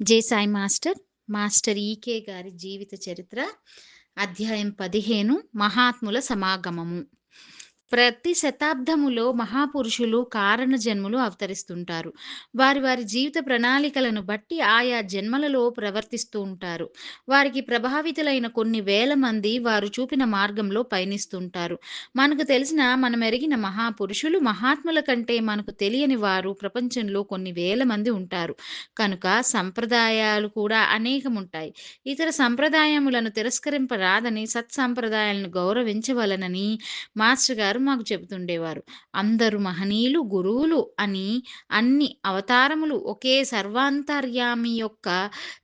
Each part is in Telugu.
J Sai master. Master EK గారి జీవిత చరిత్ర అధ్యాయం పదిహేను మహాత్ముల సమాగమము. ప్రతి శతాబ్దములో మహాపురుషులు కారణ జన్ములు అవతరిస్తుంటారు. వారి వారి జీవిత ప్రణాళికలను బట్టి ఆయా జన్మలలో ప్రవర్తిస్తూ ఉంటారు. వారికి ప్రభావితులైన కొన్ని వేల మంది వారు చూపిన మార్గంలో పయనిస్తుంటారు. మనకు తెలిసిన మనం ఎరిగిన మహాపురుషులు మహాత్ముల కంటే మనకు తెలియని వారు ప్రపంచంలో కొన్ని వేల మంది ఉంటారు. కనుక సంప్రదాయాలు కూడా అనేకం ఉంటాయి ఇతర సంప్రదాయములను తిరస్కరింపరాదని సత్సంప్రదాయాలను గౌరవించవలనని మాస్టర్ గారు మాకు చెబుతుండేవారు. అందరూ మహనీయులు గురువులు అని అన్ని అవతారములు ఒకే సర్వాంతర్యామి యొక్క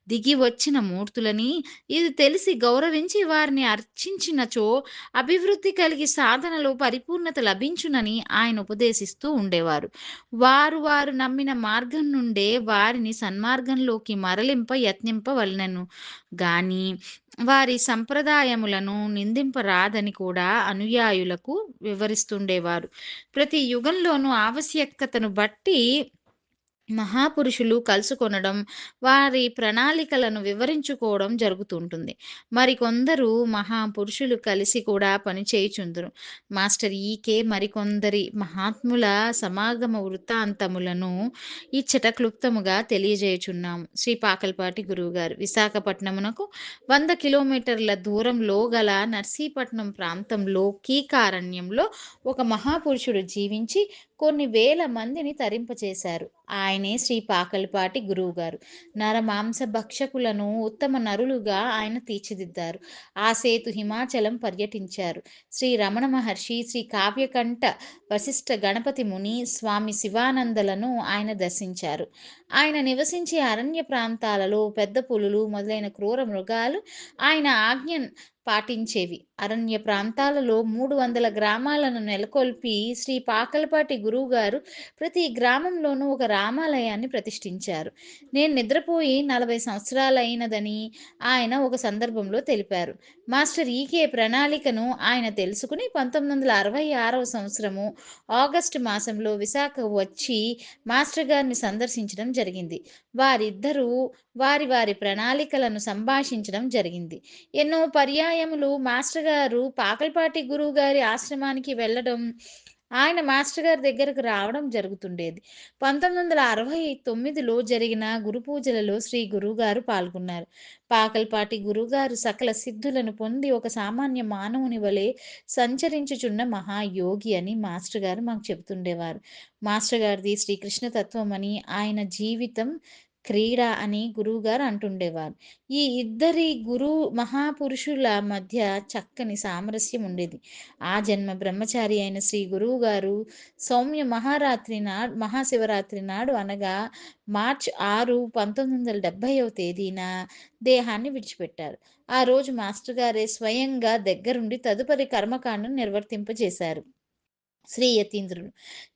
దిగి వచ్చిన మూర్తులని ఇది తెలిసి గౌరవించి వారిని అర్చించినచో అభివృద్ధి కలిగి సాధనలో పరిపూర్ణత లభించునని ఆయన ఉపదేశిస్తూ ఉండేవారు. వారు వారు నమ్మిన మార్గం నుండే వారిని సన్మార్గంలోకి మరలింప యత్నింపవలనను గాని వారి సంప్రదాయములను నిందింపరాదని కూడా అనుయాయులకు వివరిస్తుండేవారు. ప్రతి యుగంలోనూ ఆవశ్యకతను బట్టి మహాపురుషులు కలుసుకొనడం వారి ప్రణాళికలను వివరించుకోవడం జరుగుతుంటుంది. మరికొందరు మహాపురుషులు కలిసి కూడా పనిచేయుచుందరు మాస్టర్ ఈకే మరికొందరి మహాత్ముల సమాగమ వృత్తాంతములను ఇచ్చట క్లుప్తముగా తెలియజేయుచున్నాము శ్రీ పాకల్పాటి గురువుగారు విశాఖపట్నమునకు వంద కిలోమీటర్ల దూరంలో గల నర్సీపట్నం ప్రాంతంలో కీకారణ్యంలో ఒక మహాపురుషుడు జీవించి కొన్ని వేల మందిని తరింపచేశారు. ఆయనే శ్రీ పాకలిపాటి గురువుగారు. నరమాంస భక్షకులను ఉత్తమ నరులుగా ఆయన తీర్చిదిద్దారు. ఆ సేతు హిమాచలం పర్యటించారు. శ్రీ రమణ మహర్షి శ్రీ కావ్యకంఠ వశిష్ఠ గణపతి ముని స్వామి శివానందలను ఆయన దర్శించారు. ఆయన నివసించే అరణ్య ప్రాంతాలలో పెద్ద పులులు మొదలైన క్రూర మృగాలు ఆయన ఆజ్ఞ పాటించేవి. అరణ్య ప్రాంతాలలో మూడు వందల గ్రామాలను నెలకొల్పి శ్రీ పాకలపాటి గురువు గారు ప్రతి గ్రామంలోనూ ఒక రామాలయాన్ని ప్రతిష్ఠించారు. నేను నిద్రపోయి నలభై సంవత్సరాలైనదని ఆయన ఒక సందర్భంలో తెలిపారు. మాస్టర్ ఈకే ప్రణాళికను ఆయన తెలుసుకుని పంతొమ్మిది వందల అరవై ఆరవ సంవత్సరము ఆగస్టు మాసంలో విశాఖ వచ్చి మాస్టర్ గారిని సందర్శించడం జరిగింది. వారిద్దరూ వారి వారి ప్రణాళికలను సంభాషించడం జరిగింది. ఎన్నో పర్యాయములు మాస్టర్ గారు పాకల్పాటి గురువు గారి ఆశ్రమానికి వెళ్ళడం ఆయన మాస్టర్ గారి దగ్గరకు రావడం జరుగుతుండేది. పంతొమ్మిది వందల అరవై తొమ్మిదిలో జరిగిన గురు పూజలలో శ్రీ గురువుగారు పాల్గొన్నారు. పాకల్పాటి గురుగారు సకల సిద్ధులను పొంది ఒక సామాన్య మానవుని వలె సంచరించుచున్న మహాయోగి అని మాస్టర్ గారు మాకు చెబుతుండేవారు. మాస్టర్ గారిది శ్రీకృష్ణ తత్వం అని ఆయన జీవితం క్రీడ అని గురువుగారు అంటుండేవారు. ఈ ఇద్దరి గురు మహాపురుషుల మధ్య చక్కని సామరస్యం ఉండేది. ఆ జన్మ బ్రహ్మచారి అయిన శ్రీ గురువు గారు సౌమ్య మహారాత్రి నాడు మహాశివరాత్రి నాడు అనగా మార్చ్ ఆరు పంతొమ్మిది వందల డెబ్భైవ తేదీన దేహాన్ని విడిచిపెట్టారు. ఆ రోజు మాస్టర్ గారే స్వయంగా దగ్గరుండి తదుపరి కర్మకాండను నిర్వర్తింపజేశారు. శ్రీ యతీంద్రుడు.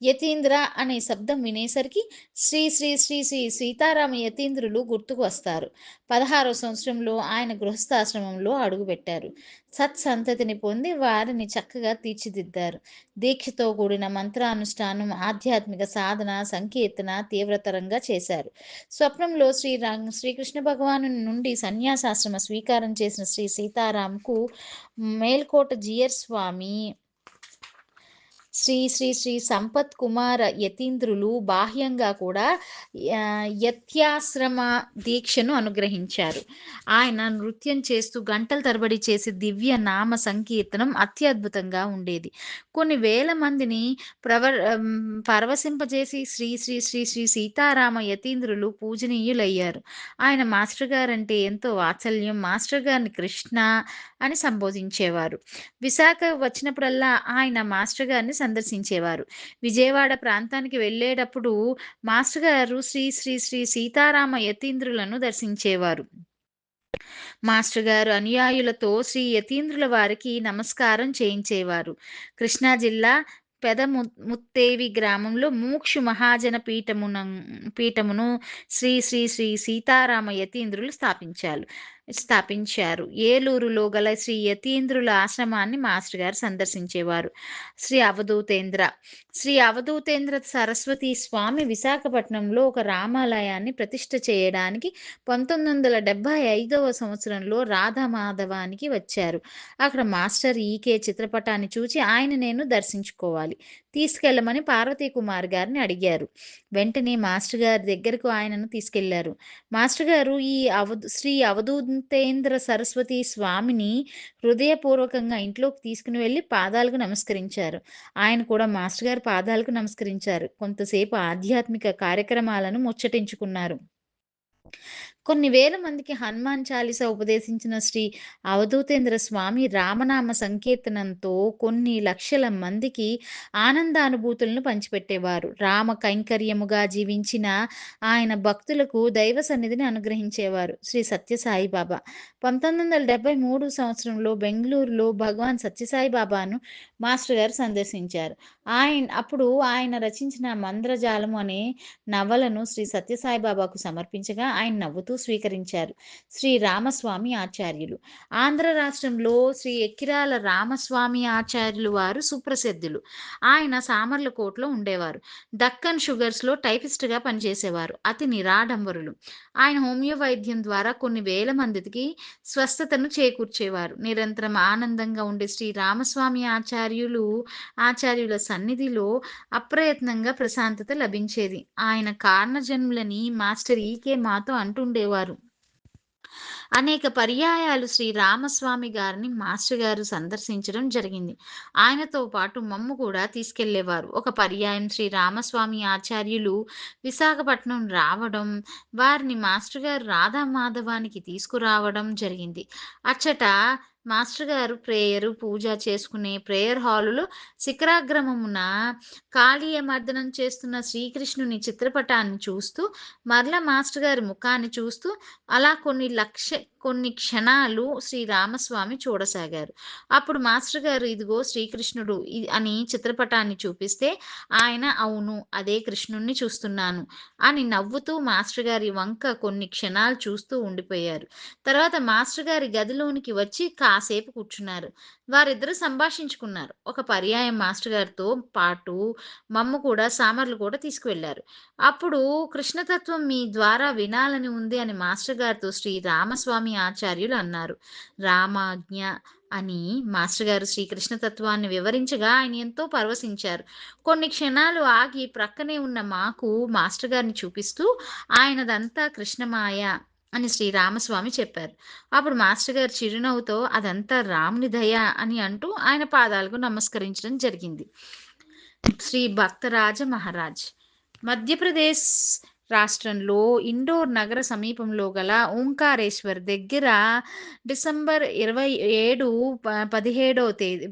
యతీంద్ర అనే శబ్దం వినేసరికి శ్రీ శ్రీ శ్రీ శ్రీ సీతారామ యతీంద్రులు గుర్తుకు వస్తారు. పదహారవ సంవత్సరంలో ఆయన గృహస్థాశ్రమంలో అడుగుపెట్టారు సత్సంతతిని పొంది వారిని చక్కగా తీర్చిదిద్దారు. దీక్షతో కూడిన మంత్రానుష్ఠానం ఆధ్యాత్మిక సాధన సంకీర్తన తీవ్రతరంగా చేశారు. స్వప్నంలో శ్రీ శ్రీకృష్ణ భగవాను నుండి సన్యాసాశ్రమ స్వీకారం చేసిన శ్రీ సీతారాంకు మేల్కోట జియర్ స్వామి శ్రీ శ్రీ శ్రీ సంపత్ కుమార యతీంద్రులు బాహ్యంగా కూడా యత్యాశ్రమ దీక్షను అనుగ్రహించారు. ఆయన నృత్యం చేస్తూ గంటల తరబడి చేసే దివ్య నామ సంకీర్తనం అత్యద్భుతంగా ఉండేది. కొన్ని వేల మందిని ప్రవర్ పరవశింపజేసి శ్రీ శ్రీ శ్రీ శ్రీ సీతారామ యతీంద్రులు పూజనీయులయ్యారు. ఆయన మాస్టర్ గారంటే ఎంతో వాత్సల్యం మాస్టర్ గారిని కృష్ణ అని సంబోధించేవారు. విశాఖ వచ్చినప్పుడల్లా ఆయన మాస్టర్ గారిని సందర్శించేవారు. విజయవాడ ప్రాంతానికి వెళ్ళేటప్పుడు మాస్టర్ గారు శ్రీ శ్రీ శ్రీ సీతారామ యతీంద్రులను దర్శించేవారు. మాస్టర్ గారు అనుయాయులతో శ్రీ యతీంద్రుల వారికి నమస్కారం చేయించేవారు. కృష్ణా జిల్లా పెద ముత్తేవి గ్రామంలో మూక్షు మహాజన పీఠమున పీఠమును శ్రీ శ్రీ శ్రీ సీతారామ యతీంద్రులు స్థాపించారు. స్థాపించారు. ఏలూరులో గల శ్రీ యతీంద్రుల ఆశ్రమాన్ని మాస్టర్ గారు సందర్శించేవారు. శ్రీ అవధూతేంద్ర శ్రీ అవధూతేంద్ర సరస్వతి స్వామి విశాఖపట్నంలో ఒక రామాలయాన్ని ప్రతిష్ఠ చేయడానికి 1975వ సంవత్సరంలో రాధామాధవానికి వచ్చారు. అక్కడ మాస్టర్ ఈకే చిత్రపటాన్ని చూచి ఆయన నేను దర్శించుకోవాలి. తీసుకెళ్ళమని పార్వతీ కుమార్ గారిని అడిగారు. వెంటనే మాస్టర్ గారి దగ్గరకు ఆయనను తీసుకెళ్ళారు. మాస్టర్ గారు ఈ అవధ్ శ్రీ అవధూతేంద్ర సరస్వతి స్వామిని హృదయపూర్వకంగా ఇంట్లోకి తీసుకుని వెళ్ళి పాదాలకు నమస్కరించారు. ఆయన కూడా మాస్టర్ గారి పాదాలకు నమస్కరించారు. కొంతసేపు ఆధ్యాత్మిక కార్యక్రమాలను ముచ్చటించుకున్నారు. కొన్ని వేల మందికి హనుమాన్ చాలీసా ఉపదేశించిన శ్రీ అవధూతేంద్ర స్వామి రామనామ సంకీర్తనంతో కొన్ని లక్షల మందికి ఆనందానుభూతులను పంచిపెట్టేవారు. రామ కైంకర్యముగా జీవించిన ఆయన భక్తులకు దైవ సన్నిధిని అనుగ్రహించేవారు. శ్రీ సత్యసాయి బాబా 1973 సంవత్సరంలో బెంగళూరులో భగవాన్ సత్యసాయి బాబాను మాస్టర్ గారు సందర్శించారు. ఆయన అప్పుడు ఆయన రచించిన మంద్రజాలం అనే నవలను శ్రీ సత్యసాయి బాబాకు సమర్పించగా ఆయన నవ్వుతూ స్వీకరించారు. శ్రీ రామస్వామి ఆచార్యులు ఆంధ్ర రాష్ట్రంలో శ్రీ ఎక్కిరాల రామస్వామి ఆచార్యులు వారు సుప్రసిద్ధులు. ఆయన సామర్లకోటలో ఉండేవారు. దక్కన్ షుగర్స్‌లో టైపిస్ట్‌గా పనిచేసేవారు. అతి నిరాడంబరులు. ఆయన హోమియో వైద్యం ద్వారా కొన్ని వేల మందికి స్వస్థతను చేకూర్చేవారు. నిరంతరం ఆనందంగా ఉండే శ్రీ రామస్వామి ఆచార్యులు ఆచార్యుల సన్నిధిలో అప్రయత్నంగా ప్రశాంతత లభించేది. ఆయన కారణజన్ములని మాస్టర్ ఈకే మాతో అంటుండేవారు. అనేక పర్యాయాలు శ్రీ రామస్వామి గారిని మాస్టర్ గారు సందర్శించడం జరిగింది. ఆయనతో పాటు మమ్ము కూడా తీసుకెళ్ళేవారు. ఒక పర్యాయం శ్రీ రామస్వామి ఆచార్యులు విశాఖపట్నం రావడం, వారిని మాస్టర్ గారు రాధామాధవానికి తీసుకురావడం జరిగింది. అచ్చట మాస్టర్ గారు ప్రేయరు, పూజ చేసుకునే ప్రేయర్ హాలులో శిఖరాగ్రమమున కాళీయ మర్దనం చేస్తున్న శ్రీకృష్ణుని చిత్రపటాన్ని చూస్తూ, మరల మాస్టర్ గారి ముఖాన్ని చూస్తూ అలా కొన్ని లక్ష కొన్ని క్షణాలు శ్రీ రామస్వామి చూడసాగారు. అప్పుడు మాస్టర్ గారు ఇదిగో శ్రీకృష్ణుడు అని చిత్రపటాన్ని చూపిస్తే ఆయన అవును అదే కృష్ణుణ్ణి చూస్తున్నాను అని నవ్వుతూ మాస్టర్ గారి వంక కొన్ని క్షణాలు చూస్తూ ఉండిపోయారు. తర్వాత మాస్టర్ గారి గదిలోనికి వచ్చి కాసేపు కూర్చున్నారు. వారిద్దరూ సంభాషించుకున్నారు. ఒక పర్యాయం మాస్టర్ గారితో పాటు మమ్మ కూడా సామర్లు కూడా తీసుకువెళ్ళారు. అప్పుడు కృష్ణతత్వం మీ ద్వారా వినాలని ఉంది అని మాస్టర్ గారితో శ్రీ రామస్వామి ఆచార్యులు అన్నారు. రామాజ్ఞ అని మాస్టర్ గారు శ్రీకృష్ణ తత్వాన్ని వివరించగా ఆయన ఎంతో పరవశించారు. కొన్ని క్షణాలు ఆగి ప్రక్కనే ఉన్న మాకు మాస్టర్ గారిని చూపిస్తూ ఆయనదంతా కృష్ణమాయ అని శ్రీ రామస్వామి చెప్పారు. అప్పుడు మాస్టర్ గారు చిరునవ్వుతో అదంతా రాముని దయ అని అంటూ ఆయన పాదాలకు నమస్కరించడం జరిగింది. శ్రీ భక్తరాజ మహారాజ్ మధ్యప్రదేశ్ రాష్ట్రంలో ఇండోర్ నగర సమీపంలో గల ఓంకారేశ్వర్ దగ్గర డిసెంబర్ 27 ప 17వ తేదీ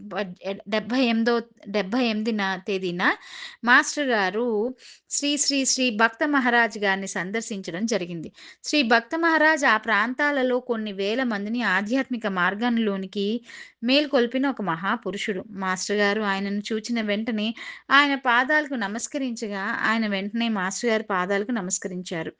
డబ్బై ఎనిమిదో డెబ్బై ఎనిమిదిన తేదీన మాస్టర్ గారు శ్రీ శ్రీ శ్రీ భక్త మహారాజ్ గారిని సందర్శించడం జరిగింది. శ్రీ భక్త మహారాజ్ ఆ ప్రాంతాలలో కొన్ని వేల మందిని ఆధ్యాత్మిక మార్గంలోనికి మేల్కొల్పిన ఒక మహాపురుషుడు. మాస్టర్ గారు ఆయనను చూచిన వెంటనే ఆయన పాదాలకు నమస్కరించగా ఆయన వెంటనే మాస్టర్ గారి పాదాలకు నమస్కరించారు. నమస్కరించారు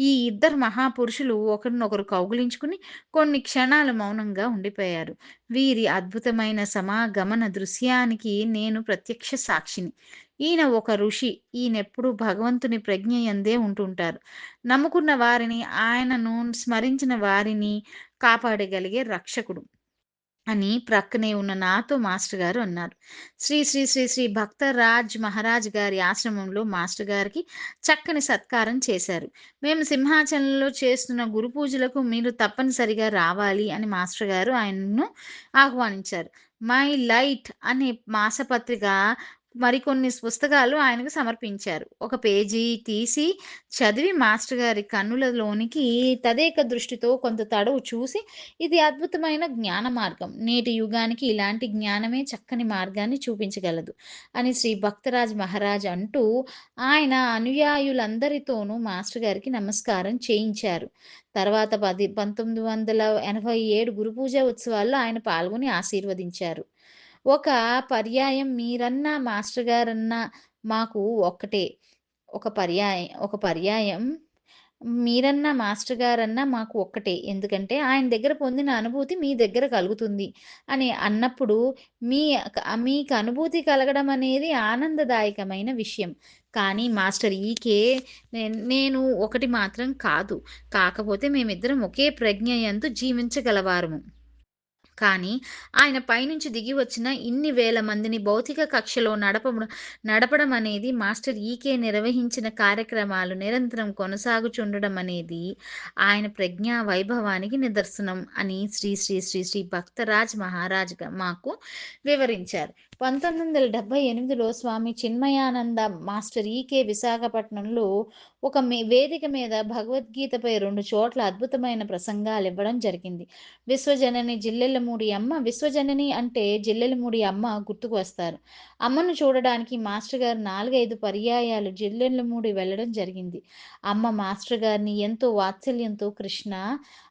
ఈ ఇద్దరు మహాపురుషులు ఒకరినొకరు కౌగులించుకుని కొన్ని క్షణాలు మౌనంగా ఉండిపోయారు. వీరి అద్భుతమైన సమాగమన దృశ్యానికి నేను ప్రత్యక్ష సాక్షిని. ఈయన ఒక ఋషి. ఈయనెప్పుడు భగవంతుని ప్రజ్ఞ ఎందే ఉంటుంటారు. నమ్ముకున్న వారిని, ఆయనను స్మరించిన వారిని కాపాడగలిగే రక్షకుడు. అని ప్రక్కనే ఉన్న నాతో మాస్టర్ గారు అన్నారు. శ్రీ శ్రీ శ్రీ శ్రీ భక్తరాజ్ మహారాజ్ గారి ఆశ్రమంలో మాస్టర్ గారికి చక్కని సత్కారం చేశారు. మేము సింహాచలంలో చేస్తున్న గురు పూజలకు మీరు తప్పనిసరిగా రావాలి అని మాస్టర్ గారు ఆయనను ఆహ్వానించారు. మై లైట్ అనే మాసపత్రిక మరికొన్ని పుస్తకాలు ఆయనకు సమర్పించారు. ఒక పేజీ తీసి చదివి మాస్టర్ గారి కన్నులలోనికి తదేక దృష్టితో కొంత తడవు చూసి ఇది అద్భుతమైన జ్ఞాన మార్గం. నేటి యుగానికి ఇలాంటి జ్ఞానమే చక్కని మార్గాన్ని చూపించగలదు అని శ్రీ భక్తరాజ్ మహారాజ్ అంటూ ఆయన అనుయాయులందరితోనూ మాస్టర్ గారికి నమస్కారం చేయించారు. తర్వాత పది పంతొమ్మిది వందల ఎనభై ఏడు గురు పూజ ఉత్సవాల్లో ఆయన పాల్గొని ఆశీర్వదించారు. ఒక పర్యాయం మీరన్నా మాస్టర్ గారన్నా మాకు ఒక్కటే. ఒక పర్యాయం ఒక పర్యాయం మీరన్నా, మాస్టర్ గారన్నా మాకు ఒక్కటే. ఎందుకంటే ఆయన దగ్గర పొందిన అనుభూతి మీ దగ్గర కలుగుతుంది అని అన్నప్పుడు మీ మీకు అనుభూతి కలగడం అనేది ఆనందదాయకమైన విషయం. కానీ మాస్టర్ ఈకే నేను ఒకటి మాత్రం కాదు. కాకపోతే మేమిద్దరం ఒకే ప్రజ్ఞయంతో జీవించగలవారము. కానీ ఆయన పైనుంచి దిగి వచ్చిన ఇన్ని వేల మందిని భౌతిక కక్షలో నడపడం నడపడం అనేది మాస్టర్ ఈకే నిర్వహించిన కార్యక్రమాలు నిరంతరం కొనసాగుచుండడం అనేది ఆయన ప్రజ్ఞా వైభవానికి నిదర్శనం అని శ్రీ శ్రీ శ్రీ శ్రీ భక్తరాజ్ మహారాజ్గా మాకు వివరించారు. 1978లో స్వామి చిన్మయానంద మాస్టర్ ఈకే విశాఖపట్నంలో ఒక మే వేదిక మీద భగవద్గీతపై రెండు చోట్ల అద్భుతమైన ప్రసంగాలు ఇవ్వడం జరిగింది. విశ్వజనని జిల్లెలమూడి అమ్మ విశ్వజనని అంటే జిల్లెలమూడి అమ్మ గుర్తుకు వస్తారు. అమ్మను చూడడానికి మాస్టర్ గారు 4, 5 పర్యాయాలు జిల్లెలమూడి వెళ్ళడం జరిగింది. అమ్మ మాస్టర్ గారిని ఎంతో వాత్సల్యంతో కృష్ణ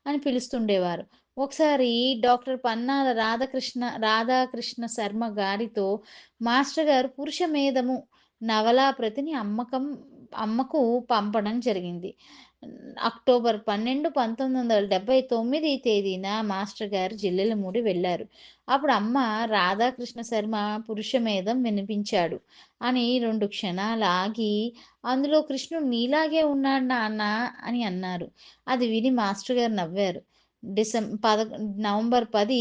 అని పిలుస్తుండేవారు. ఒకసారి డాక్టర్ పన్నాల రాధాకృష్ణ రాధాకృష్ణ శర్మ గారితో మాస్టర్ గారు పురుషమేధము నవలా ప్రతిని అమ్మకం అమ్మకు పంపడం జరిగింది. అక్టోబర్ 12, 1979 తేదీన మాస్టర్ గారు జిల్లల మూడి వెళ్ళారు అప్పుడు అమ్మ రాధాకృష్ణ శర్మ పురుషమేధం వినిపించాడు అని రెండు క్షణాలు ఆగి అందులో కృష్ణుడు నీలాగే ఉన్నాడు నాన్న అని అన్నారు. అది విని మాస్టర్ గారు నవ్వారు. డిసెం పద నవంబర్ 10,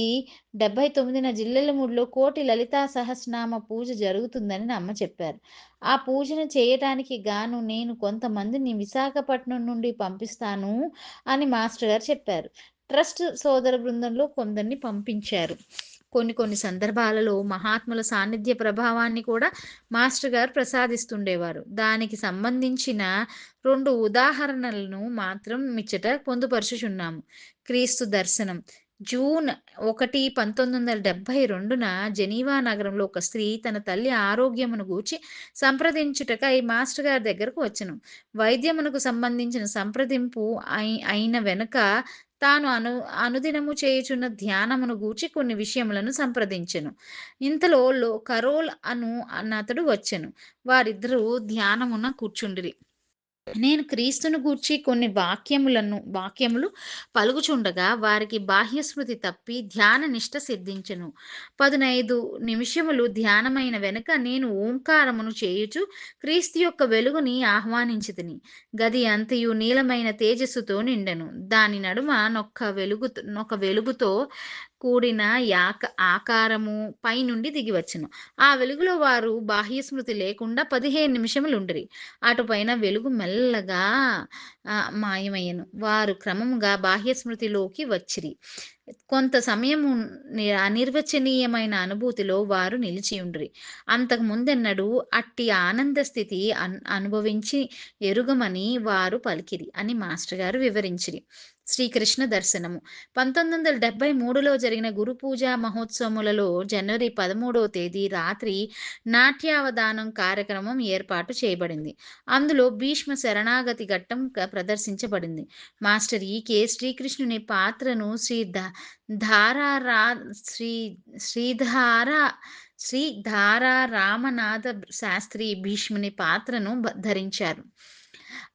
79న మూడులో కోటి లలితా సహస్రనామ పూజ జరుగుతుందని అమ్మ చెప్పారు. ఆ పూజను చేయటానికి గాను నేను కొంతమందిని విశాఖపట్నం నుండి పంపిస్తాను అని మాస్టర్ గారు చెప్పారు. ట్రస్ట్ సోదర బృందంలో కొందరిని పంపించారు. కొన్ని కొన్ని సందర్భాలలో మహాత్ముల సాన్నిధ్య ప్రభావాన్ని కూడా మాస్టర్ గారు ప్రసాదిస్తుండేవారు. దానికి సంబంధించిన రెండు ఉదాహరణలను మాత్రం మిచ్చట పొందుపరుచుచున్నాము. క్రీస్తు దర్శనం. జూన్ 1, 1972న జెనీవా నగరంలో ఒక స్త్రీ తన తల్లి ఆరోగ్యమును గూర్చి సంప్రదించుటకై మాస్టర్ గారి దగ్గరకు వచ్చను. వైద్యమునకు సంబంధించిన సంప్రదింపు అయి అయిన వెనుక తాను అను అనుదినము చేయుచున్న ధ్యానమును గూర్చి కొన్ని విషయములను సంప్రదించెను. ఇంతలో కరోల్ అను అన్నతడు వచ్చెను. వారిద్దరూ ధ్యానమున కూర్చుండిరి. నేను క్రీస్తును గూర్చి కొన్ని వాక్యములను వాక్యములు పలుకుచుండగా వారికి బాహ్యస్మృతి తప్పి ధ్యాన నిష్ఠ సిద్ధించెను. 15 నిమిషములు ధ్యానమైన వెనుక నేను ఓంకారమును చేయుచు క్రీస్తు యొక్క వెలుగుని ఆహ్వానించితిని. గది అంతయు నీలమైన తేజస్సుతో నిండెను. దాని నడుమ నొక్క వెలుగు నొక వెలుగుతో కూడిన యాక ఆకారము పైనుండి దిగివచ్చును ఆ వెలుగులో వారు బాహ్య స్మృతి లేకుండా పదిహేను నిమిషములు ఉండరి అటుపైన వెలుగు మెల్లగా మాయమయ్యను మాయమయ్యెను. వారు క్రమముగా బాహ్యస్మృతిలోకి వచ్చిరి. కొంత సమయము అనిర్వచనీయమైన అనుభూతిలో వారు నిలిచి నిలిచియుండిరి. అంతకు ముందెన్నడూ అట్టి ఆనంద స్థితి అనుభవించి ఎరుగమని వారు పలికిరి అని మాస్టర్ గారు వివరించిరి. శ్రీకృష్ణ దర్శనము 1973లో జరిగిన గురు పూజ మహోత్సవములలో జనవరి 13వ తేదీ రాత్రి నాట్యావధానం కార్యక్రమం ఏర్పాటు చేయబడింది. అందులో భీష్మ శరణాగతి ఘట్టం ప్రదర్శించబడింది. మాస్టర్ ఈకే శ్రీకృష్ణుని పాత్రను శ్రీ ధ ధారా శ్రీ శ్రీధార శ్రీ ధారా రామనాథ శాస్త్రి భీష్ముని పాత్రను ధరించారు.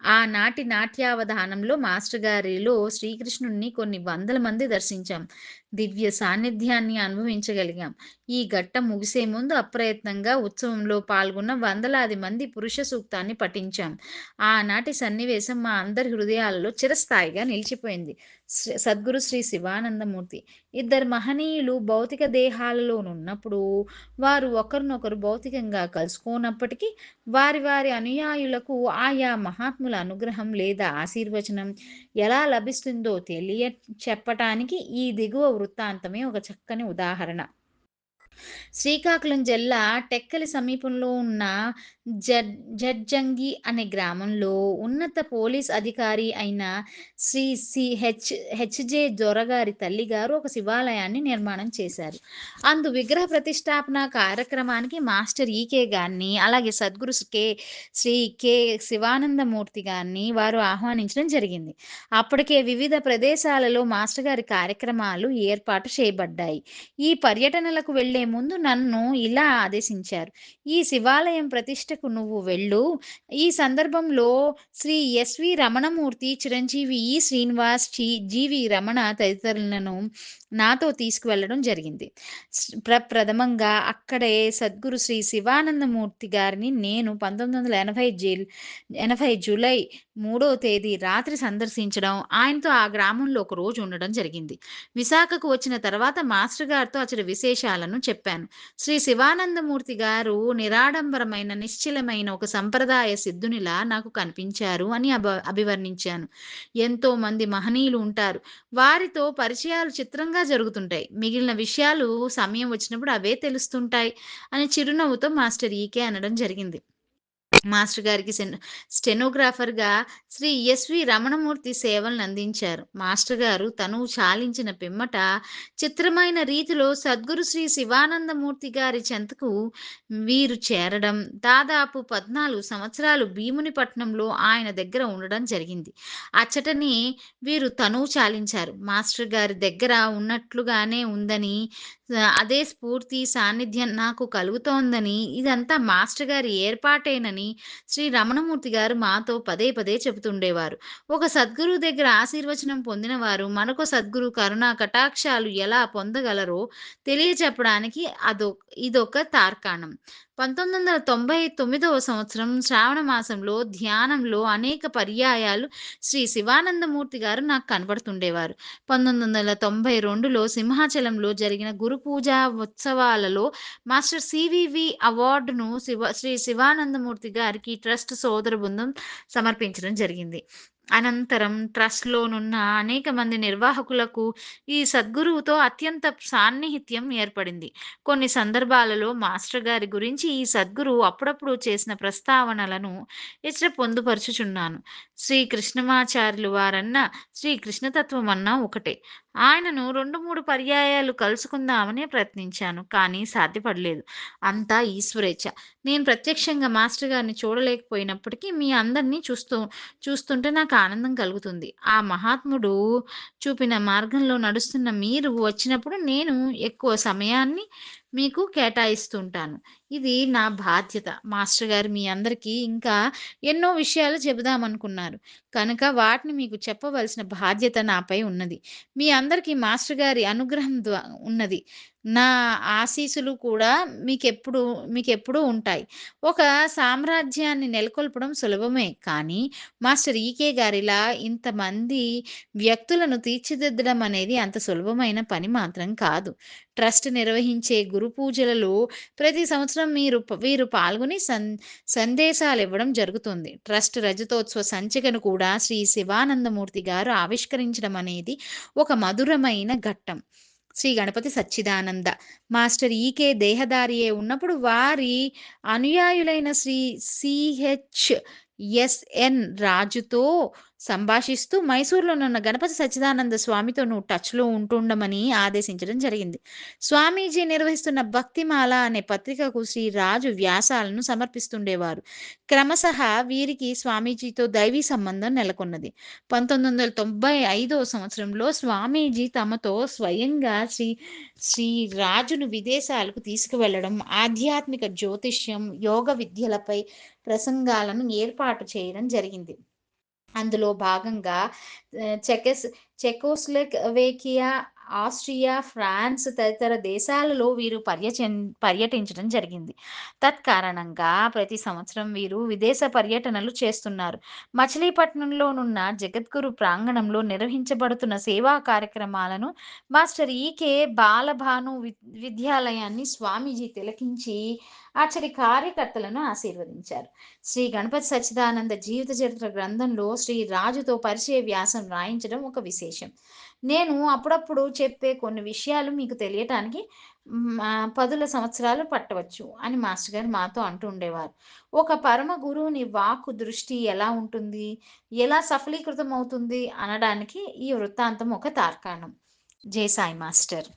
ఆనాటి నాట్యావధానంలో మాస్టర్ గారిలో శ్రీకృష్ణుడిని కొన్ని వందల మంది దర్శించాం. దివ్య సాన్నిధ్యాన్ని అనుభవించగలిగాం. ఈ ఘట్టం ముగిసే ముందు అప్రయత్నంగా ఉత్సవంలో పాల్గొన్న వందలాది మంది పురుష సూక్తాన్ని పఠించాం. ఆనాటి సన్నివేశం మా అందరి హృదయాలలో చిరస్థాయిగా నిలిచిపోయింది. సద్గురు శ్రీ శివానందమూర్తి ఇద్దరు మహనీయులు భౌతిక దేహాలలోనున్నప్పుడు వారు ఒకరినొకరు భౌతికంగా కలుసుకోనప్పటికీ వారి వారి అనుయాయులకు ఆయా మహాత్ముల అనుగ్రహం లేదా ఆశీర్వచనం ఎలా లభిస్తుందో తెలియ చెప్పటానికి ఈ దిగువ వృత్తాంతమే ఒక చక్కని ఉదాహరణ. శ్రీకాకుళం జిల్లా టెక్కలి సమీపంలో ఉన్న జడ్ జడ్జంగి అనే గ్రామంలో ఉన్నత పోలీస్ అధికారి అయిన శ్రీ సి హెచ్ హెచ్‌జే దొరగారి తల్లిగారు ఒక శివాలయాన్ని నిర్మాణం చేశారు. అందు విగ్రహ ప్రతిష్టాపన కార్యక్రమానికి మాస్టర్ ఈకే గారిని, అలాగే సద్గురు కె శ్రీ కె శివానందమూర్తి గారిని వారు ఆహ్వానించడం జరిగింది. అప్పటికే వివిధ ప్రదేశాలలో మాస్టర్ గారి కార్యక్రమాలు ఏర్పాటు చేయబడ్డాయి. ఈ పర్యటనలకు వెళ్ళే వెళ్ళే ముందు నన్ను ఇలా ఆదేశించారు. "ఈ శివాలయం ప్రతిష్టకు నువ్వు వెళ్ళు. ఈ సందర్భంలో శ్రీ ఎస్‌వి రమణమూర్తి, చిరంజీవి ఈ శ్రీనివాస్, జీవి రమణ తదితరులను నాతో తీసుకువెళ్ళడం జరిగింది. ప్ర ప్రథమంగా అక్కడే సద్గురు శ్రీ శివానందమూర్తి గారిని నేను పంతొమ్మిది వందల ఎనభై జీ ఎనభై జూలై మూడో తేదీ రాత్రి సందర్శించడం, ఆయనతో ఆ గ్రామంలో ఒక రోజు ఉండడం జరిగింది. విశాఖకు వచ్చిన తర్వాత మాస్టర్ గారితో అతడి విశేషాలను చెప్పాను. శ్రీ శివానందమూర్తి గారు నిరాడంబరమైన, నిశ్చలమైన ఒక సంప్రదాయ సిద్ధునిలా నాకు కనిపించారు అని అభ అభివర్ణించాను. ఎంతో మంది మహనీయులు ఉంటారు. వారితో పరిచయాలు చిత్రంగా జరుగుతుంటాయి. మిగిలిన విషయాలు సమయం వచ్చినప్పుడు అవే తెలుస్తుంటాయి" అని చిరునవ్వుతో మాస్టర్ ఈకే అనడం జరిగింది. మాస్టర్ గారికి సెన్ స్టెనోగ్రాఫర్‌గా శ్రీ ఎస్‌వి రమణమూర్తి సేవలనందించారు. మాస్టర్ గారు తను చాలించిన పిమ్మట చిత్రమైన రీతిలో సద్గురు శ్రీ శివానందమూర్తి గారి చెంతకు వీరు చేరడం, దాదాపు 14 సంవత్సరాలు భీమునిపట్నంలో ఆయన దగ్గర ఉండడం జరిగింది. అచ్చటనే వీరు తను చాలించారు. మాస్టర్ గారి దగ్గర ఉన్నట్లుగానే ఉందని, అదే స్ఫూర్తి, సాన్నిధ్యం నాకు కలుగుతోందని, ఇదంతా మాస్టర్ గారి ఏర్పాటేనని శ్రీ రమణమూర్తి గారు మాతో పదే పదే చెబుతుండేవారు. ఒక సద్గురువు దగ్గర ఆశీర్వచనం పొందిన వారు మనకు సద్గురు కరుణా కటాక్షాలు ఎలా పొందగలరో తెలియచెప్పడానికి అదొ ఇదొక తార్కాణం. 1999వ సంవత్సరం శ్రావణ మాసంలో ధ్యానంలో అనేక పర్యాయాలు శ్రీ శివానందమూర్తి గారు నాకు కనబడుతుండేవారు పంతొమ్మిది వందల తొంభై రెండులో సింహాచలంలో జరిగిన గురు పూజా ఉత్సవాలలో మాస్టర్ సీవీవీ అవార్డును శివ శ్రీ శివానందమూర్తి గారికి ట్రస్ట్ సోదర బృందం సమర్పించడం జరిగింది. అనంతరం ట్రస్ట్‌లోనున్న అనేక మంది నిర్వాహకులకు ఈ సద్గురువుతో అత్యంత సాన్నిహిత్యం ఏర్పడింది. కొన్ని సందర్భాలలో మాస్టర్ గారి గురించి ఈ సద్గురువు అప్పుడప్పుడు చేసిన ప్రస్తావనలను ఇచ్చట పొందుపరుచుచున్నాను శ్రీ కృష్ణమాచార్యులు వారన్న శ్రీ కృష్ణతత్వమన్నా ఒకటే. ఆయనను 2, 3 పర్యాయాలు కలుసుకుందామని ప్రయత్నించాను. కానీ సాధ్యపడలేదు. అంతా ఈశ్వరేచ్ఛ. నేను ప్రత్యక్షంగా మాస్టర్ గారిని చూడలేకపోయినప్పటికీ మీ అందరినీ చూస్తూ చూస్తుంటే నాకు ఆనందం కలుగుతుంది. ఆ మహాత్ముడు చూపిన మార్గంలో నడుస్తున్న మీరు వచ్చినప్పుడు నేను ఎక్కువ సమయాన్ని మీకు కేటాయిస్తుంటాను. ఇది నా బాధ్యత. మాస్టర్ గారు మీ అందరికీ ఇంకా ఎన్నో విషయాలు చెబుదామనుకున్నారు. కనుక వాటిని మీకు చెప్పవలసిన బాధ్యత నాపై ఉన్నది. మీ అందరికీ మాస్టర్ గారి అనుగ్రహం ఉన్నది. నా ఆశీసులు కూడా మీకెప్పుడు మీకెప్పుడూ ఉంటాయి. ఒక సామ్రాజ్యాన్ని నెలకొల్పడం సులభమే. కానీ మాస్టర్ ఈకే గారిలా ఇంతమంది వ్యక్తులను తీర్చిదిద్దడం అనేది అంత సులభమైన పని మాత్రం కాదు. ట్రస్ట్ నిర్వహించే గురు పూజలలో ప్రతి సంవత్సరం మీరు వీరు పాల్గొని సం సందేశాలివ్వడం జరుగుతుంది. ట్రస్ట్ రజతోత్సవ సంచికను కూడా శ్రీ శివానందమూర్తి గారు ఆవిష్కరించడం అనేది ఒక మధురమైన ఘట్టం. శ్రీ గణపతి సచ్చిదానంద మాస్టర్ ఈకే దేహదారియే ఉన్నప్పుడు వారి అనుయాయులైన శ్రీ సిహెచ్ ఎస్ఎన్ రాజుతో సంభాషిస్తూ మైసూరులోనున్న గణపతి సచ్చిదానంద స్వామితో నువ్వు టచ్‌లో ఉంటుండమని ఆదేశించడం జరిగింది. స్వామీజీ నిర్వహిస్తున్న భక్తిమాల అనే పత్రికకు శ్రీ రాజు వ్యాసాలను సమర్పిస్తుండేవారు. క్రమశః వీరికి స్వామీజీతో దైవీ సంబంధం నెలకొన్నది. 1995వ సంవత్సరంలో స్వామీజీ తమతో స్వయంగా శ్రీ శ్రీ రాజును విదేశాలకు తీసుకువెళ్ళడం, ఆధ్యాత్మిక జ్యోతిష్యం, యోగ విద్యలపై ప్రసంగాలను ఏర్పాటు చేయడం జరిగింది. అందులో భాగంగా చెకెస్ చెకోస్లెక్ వేకియా ఆస్ట్రియా, ఫ్రాన్స్ తదితర దేశాలలో వీరు పర్యచన్ పర్యటించడం జరిగింది. తత్కారణంగా ప్రతి సంవత్సరం వీరు విదేశ పర్యటనలు చేస్తున్నారు. మచిలీపట్నంలోనున్న జగద్గురు ప్రాంగణంలో నిర్వహించబడుతున్న సేవా కార్యక్రమాలను మాస్టర్ ఈకే బాలభాను వి విద్యాలయాన్ని స్వామీజీ తిలకించి అచ్చటి కార్యకర్తలను ఆశీర్వదించారు. శ్రీ గణపతి సచ్చిదానంద జీవిత చరిత్ర గ్రంథంలో శ్రీ రాజుతో పరిచయ వ్యాసం రాయించడం ఒక విశేషం. నేను అప్పుడప్పుడు చెప్పే కొన్ని విషయాలు మీకు తెలియటానికి పదుల సంవత్సరాలు పట్టవచ్చు అని మాస్టర్ గారు మాతో అంటూ ఉండేవారు. ఒక పరమ గురువుని వాక్కు దృష్టి ఎలా ఉంటుంది? ఎలా సఫలీకృతం అవుతుంది? అనడానికి ఈ వృత్తాంతం ఒక తార్కాణం. జై సాయి మాస్టర్.